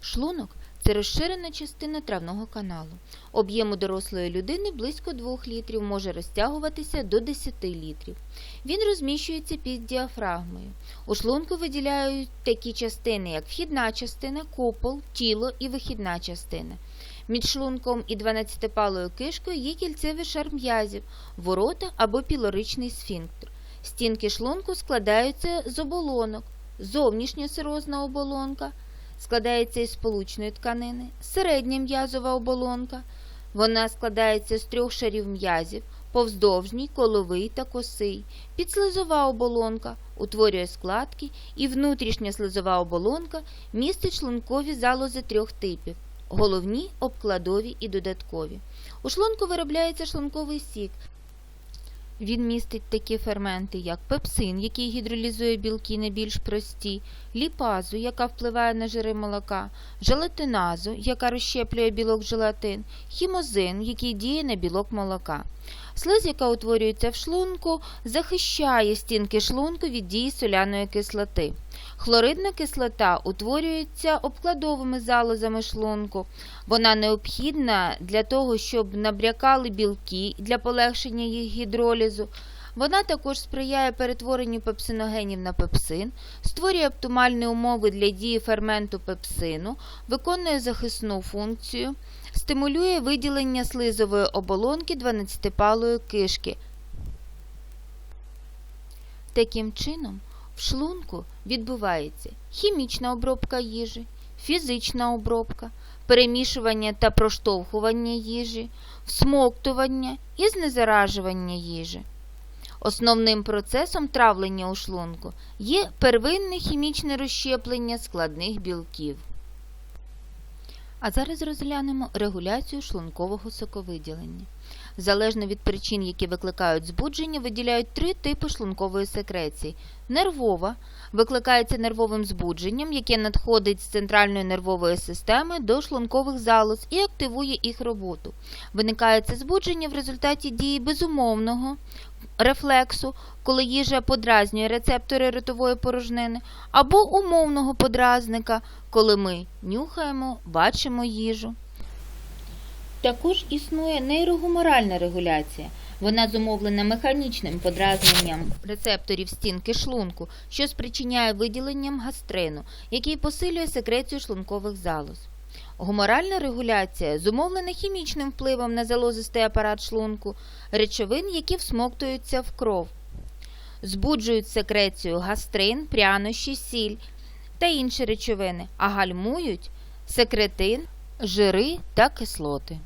Шлунок це розширена частина травного каналу. Об'єм у дорослої людини близько 2 літрів, може розтягуватися до 10 літрів. Він розміщується під діафрагмою. У шлунку виділяють такі частини, як вхідна частина, купол, тіло і вихідна частина. Між шлунком і 12-палою кишкою є кільцевий шар м'язів, ворота або пілоричний сфінктер. Стінки шлунку складаються з оболонок, зовнішня сирозна оболонка складається із сполучної тканини, середня м'язова оболонка. Вона складається з трьох шарів м'язів, повздовжній, коловий та косий. Підслизова оболонка утворює складки, і внутрішня слизова оболонка містить шлункові залози трьох типів головні, обкладові і додаткові. У шлунку виробляється шлунковий сік. Він містить такі ферменти, як пепсин, який гідролізує білки не більш прості, ліпазу, яка впливає на жири молока, желатиназу, яка розщеплює білок желатин, хімозин, який діє на білок молока. Слиз, яка утворюється в шлунку, захищає стінки шлунку від дії соляної кислоти. Хлоридна кислота утворюється обкладовими залозами шлунку. Вона необхідна для того, щоб набрякали білки для полегшення їх гідролізу. Вона також сприяє перетворенню пепсиногенів на пепсин, створює оптимальні умови для дії ферменту пепсину, виконує захисну функцію, стимулює виділення слизової оболонки 12-палої кишки. Таким чином, в шлунку відбувається хімічна обробка їжі, фізична обробка, перемішування та проштовхування їжі, всмоктування і знезаражування їжі. Основним процесом травлення у шлунку є первинне хімічне розщеплення складних білків. А зараз розглянемо регуляцію шлункового соковиділення. Залежно від причин, які викликають збудження, виділяють три типи шлункової секреції. Нервова викликається нервовим збудженням, яке надходить з центральної нервової системи до шлункових залоз і активує їх роботу. Виникає це збудження в результаті дії безумовного рефлексу, коли їжа подразнює рецептори ротової порожнини, або умовного подразника, коли ми нюхаємо, бачимо їжу. Також існує нейрогуморальна регуляція. Вона зумовлена механічним подразненням рецепторів стінки шлунку, що спричиняє виділенням гастрину, який посилює секрецію шлункових залоз. Гуморальна регуляція зумовлена хімічним впливом на залозистий апарат шлунку, речовин, які всмоктуються в кров, збуджують секрецію гастрин, прянощі, сіль та інші речовини, а гальмують секретин, жири та кислоти.